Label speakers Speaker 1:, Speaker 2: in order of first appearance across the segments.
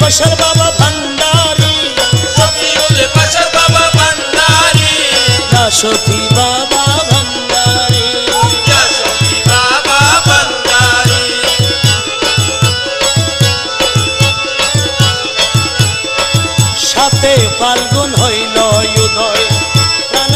Speaker 1: বাসার বাবা ভান্ডারি।
Speaker 2: শফিউল বাশার বাবা ভান্ডারি।
Speaker 1: ইয়া সফি বাবা ভান্ডারি।
Speaker 2: ইয়া শফি বাবা ভান্ডারি।
Speaker 1: সাথে ফাল্গুন হইল উদয়। প্রাণ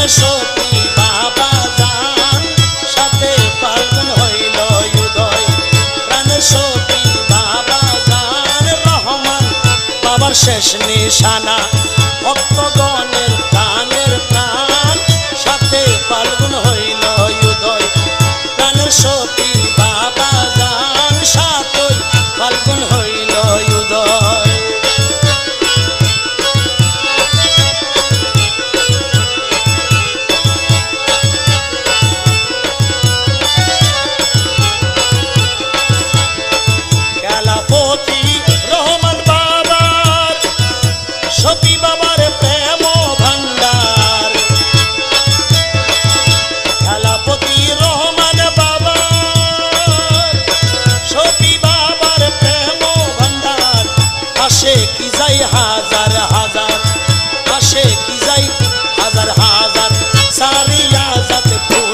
Speaker 1: শেষ নিশানা ভক্তগণের প্রাণের প্রাণ সাথে পালগুন হইল উদয় প্রাণের সতী হাজার